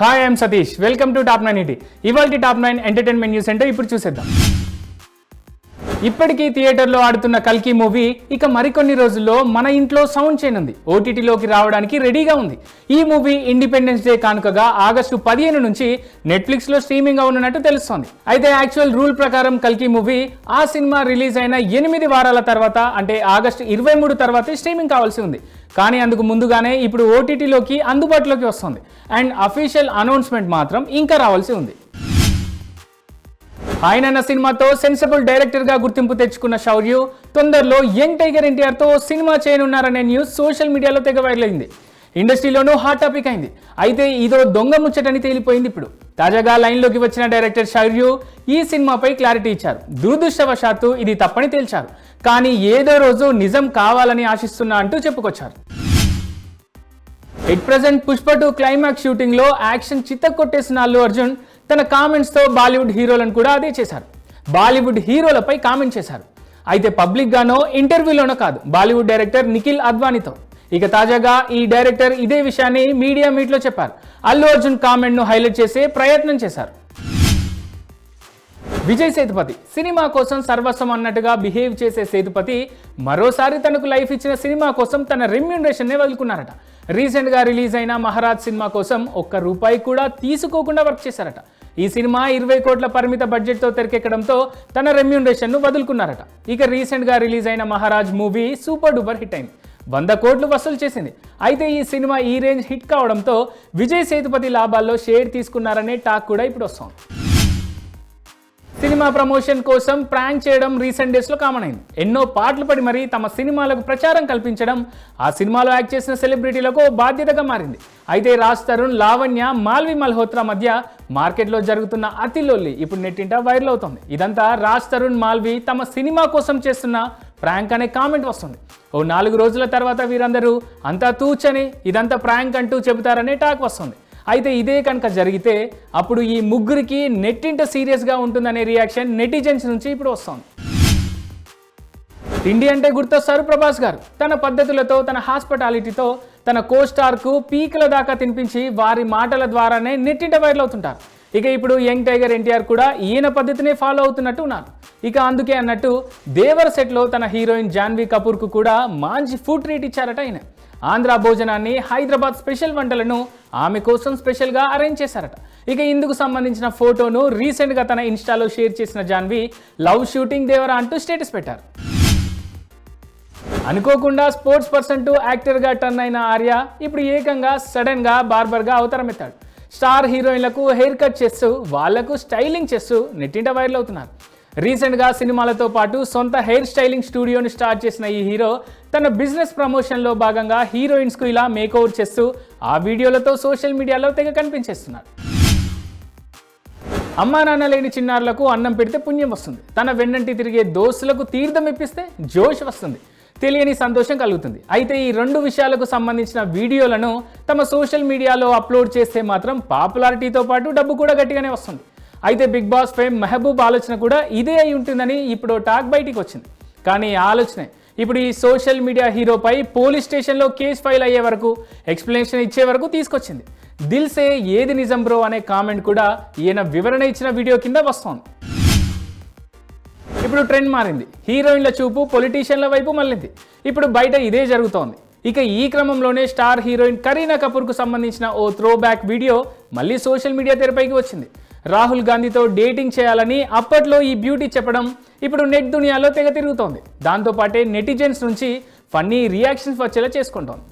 Hi I'm Satish welcome to top nine ET ఇవాళ top nine entertainment news అంటే ఇప్పుడు చూసేద్దాం. ఇప్పటికీ థియేటర్లో ఆడుతున్న కల్కి మూవీ ఇక మరికొన్ని రోజుల్లో మన ఇంట్లో సౌండ్ చేయనుంది. ఓటీటీలోకి రావడానికి రెడీగా ఉంది. ఈ మూవీ ఇండిపెండెన్స్ డే కానుకగా ఆగస్టు పదిహేను నుంచి నెట్ఫ్లిక్స్లో స్ట్రీమింగ్ అవునున్నట్టు తెలుస్తోంది. అయితే యాక్చువల్ రూల్ ప్రకారం కల్కి మూవీ ఆ సినిమా రిలీజ్ అయిన ఎనిమిది వారాల తర్వాత అంటే ఆగస్టు ఇరవై మూడు తర్వాతే స్ట్రీమింగ్ కావాల్సి ఉంది. కానీ అందుకు ముందుగానే ఇప్పుడు ఓటీటీలోకి అందుబాటులోకి వస్తుంది. అండ్ అఫీషియల్ అనౌన్స్మెంట్ మాత్రం ఇంకా రావాల్సి ఉంది. ఆయన సినిమాతో సెన్సిబుల్ డైరెక్టర్గా గుర్తింపు తెచ్చుకున్న శౌర్యు తొందరలో యంగ్ టైగర్ ఎన్టీఆర్తో సినిమా చేయనున్నారనే న్యూస్ సోషల్ మీడియాలో తెగ వైరల్ అయింది. ఇండస్ట్రీలోనూ హాట్ టాపిక్ అయింది. అయితే ఇదో దొంగ ముచ్చటని తేలిపోయింది ఇప్పుడు. తాజాగా లైన్లోకి వచ్చిన డైరెక్టర్ శౌర్యు ఈ సినిమాపై క్లారిటీ ఇచ్చారు. దురదృష్టవశాత్తు ఇది తప్పని తేల్చారు. కానీ ఏదో రోజు నిజం కావాలని ఆశిస్తున్నా అంటూ చెప్పుకొచ్చారు. At present Pushpa two climax షూటింగ్లో యాక్షన్ చిత్త కొట్టేసిన అల్లు అర్జున్ తన కామెంట్స్తో బాలీవుడ్ హీరోలను కూడా అదే చేశారు. బాలీవుడ్ హీరోలపై కామెంట్ చేశారు. అయితే పబ్లిక్గానో ఇంటర్వ్యూలోనో కాదు బాలీవుడ్ డైరెక్టర్ నిఖిల్ అద్వానీతో. ఇక తాజాగా ఈ డైరెక్టర్ ఇదే విషయాన్ని మీడియా మీట్లో చెప్పారు. అల్లు అర్జున్ కామెంట్ను హైలైట్ చేసే ప్రయత్నం చేశారు. విజయ్ సేతుపతి సినిమా కోసం సర్వస్వం అన్నట్టుగా బిహేవ్ చేసే సేతుపతి మరోసారి తనకు లైఫ్ ఇచ్చిన సినిమా కోసం తన రెమ్యూనరేషన్నే వదులుకున్నారట. రీసెంట్గా రిలీజ్ అయిన మహారాజ్ సినిమా కోసం ఒక్క రూపాయి కూడా తీసుకోకుండా వర్క్ చేశారట. ఈ సినిమా ఇరవై కోట్ల పరిమిత బడ్జెట్తో తెరకెక్కడంతో తన రెమ్యూనరేషన్ను వదులుకున్నారట. ఇక రీసెంట్గా రిలీజ్ అయిన Maharaj movie super duper hit అయింది. వంద కోట్లు వసూలు చేసింది. అయితే ఈ సినిమా ఈ రేంజ్ హిట్ కావడంతో విజయ్ సేతుపతి లాభాల్లో షేర్ తీసుకున్నారనే టాక్ కూడా ఇప్పుడు వస్తోంది. సినిమా ప్రమోషన్ కోసం ప్రాంక్ చేయడం రీసెంట్ డేస్లో కామన్ అయింది. ఎన్నో పాటలు పడి మరీ తమ సినిమాలకు ప్రచారం కల్పించడం ఆ సినిమాలో యాక్ట్ చేసిన సెలబ్రిటీలకు ఓ బాధ్యతగా మారింది. అయితే రాజ్ తరుణ్ లావణ్య మాల్వి మల్హోత్రా మధ్య మార్కెట్లో జరుగుతున్న అతిలోల్లి ఇప్పుడు నెట్టింట వైరల్ అవుతుంది. ఇదంతా రాజ్ తరుణ్ మాల్వి తమ సినిమా కోసం చేస్తున్న ప్రాంక్ అనే కామెంట్ వస్తుంది. ఓ నాలుగు రోజుల తర్వాత వీరందరూ అంతా తూచని ఇదంతా ప్రాంక్ అంటూ చెబుతారనే టాక్ వస్తుంది. అయితే ఇదే కనుక జరిగితే అప్పుడు ఈ ముగ్గురికి నెట్టింట సీరియస్గా ఉంటుందనే రియాక్షన్ నెటిజన్స్ నుంచి ఇప్పుడు వస్తుంది. తిండి అంటే గుర్తొస్తారు ప్రభాస్ గారు. తన పద్ధతులతో తన హాస్పిటాలిటీతో తన కో స్టార్కు దాకా తినిపించి వారి మాటల ద్వారానే నెట్టింట వైరల్ అవుతుంటారు. ఇక ఇప్పుడు యంగ్ టైగర్ ఎన్టీఆర్ కూడా ఈయన పద్ధతినే ఫాలో అవుతున్నట్టు ఉన్నారు. ఇక అందుకే అన్నట్టు దేవర సెట్లో తన హీరోయిన్ జాన్వీ కపూర్కు కూడా మంచి ఫుడ్ ట్రీట్ ఇచ్చారట ఆయన ఆంధ్ర భోజనాన్ని హైదరాబాద్ స్పెషల్ వంటలను ఆమె కోసం స్పెషల్గా అరేంజ్ చేశారట. ఇక ఇందుకు సంబంధించిన ఫోటోను రీసెంట్గా తన ఇన్స్టాలో షేర్ చేసిన జాన్వి లవ్ షూటింగ్ దేవరా అంటూ స్టేటస్ పెట్టారు. అనుకోకుండా స్పోర్ట్స్ పర్సన్ టు యాక్టర్గా టర్న్ అయిన ఆర్య ఇప్పుడు ఏకంగా సడన్గా బార్బర్గా అవతారమెత్తాడు. స్టార్ హీరోయిన్లకు హెయిర్ కట్ చేస్తూ వాళ్ళకు స్టైలింగ్ చేస్తూ నెట్టింట వైరల్ అవుతున్నారు. రీసెంట్గా సినిమాలతో పాటు సొంత హెయిర్ స్టైలింగ్ స్టూడియోని స్టార్ట్ చేసిన ఈ హీరో తన బిజినెస్ ప్రమోషన్లో భాగంగా హీరోయిన్స్కు ఇలా మేకోవర్ చేస్తూ ఆ వీడియోలతో సోషల్ మీడియాలో తెగ కనిపించేస్తున్నారు అమ్మా నాన్న లేని చిన్నారులకు అన్నం పెడితే పుణ్యం వస్తుంది. తన వెన్నంటి తిరిగే దోస్తులకు తీర్థం ఇప్పిస్తే జోష్ వస్తుంది. తెలియని సంతోషం కలుగుతుంది. అయితే ఈ రెండు విషయాలకు సంబంధించిన వీడియోలను తమ సోషల్ మీడియాలో అప్లోడ్ చేస్తే మాత్రం పాపులారిటీతో పాటు డబ్బు కూడా గట్టిగానే వస్తుంది. అయితే బిగ్ బాస్ ఫేమ్ మెహబూబ్ ఆలోచన కూడా ఇదే అయి ఉంటుందని ఇప్పుడు టాక్ బయటికి వచ్చింది. కానీ ఈ ఆలోచనే ఇప్పుడు ఈ సోషల్ మీడియా హీరోపై పోలీస్ స్టేషన్లో కేసు ఫైల్ అయ్యే వరకు ఎక్స్ప్లెనేషన్ ఇచ్చే వరకు తీసుకొచ్చింది. దిల్సే ఏది నిజం బ్రో అనే కామెంట్ కూడా ఈయన వివరణ ఇచ్చిన వీడియో కింద వస్తోంది. ఇప్పుడు ట్రెండ్ మారింది. హీరోయిన్ల చూపు పొలిటీషియన్ల వైపు మళ్ళింది. ఇప్పుడు బయట ఇదే జరుగుతోంది. ఇక ఈ క్రమంలోనే స్టార్ హీరోయిన్ కరీనా కపూర్కు సంబంధించిన ఓ త్రో బ్యాక్ వీడియో మళ్ళీ సోషల్ మీడియా తెరపైకి వచ్చింది. రాహుల్ గాంధీతో డేటింగ్ చేయాలని అప్పట్లో ఈ బ్యూటీ చెప్పడం ఇప్పుడు నెట్ దునియాలో తెగ తిరుగుతోంది. దాంతోపాటే నెటిజన్స్ నుంచి ఫన్నీ రియాక్షన్స్ వచ్చేలా చేసుకుంటోంది.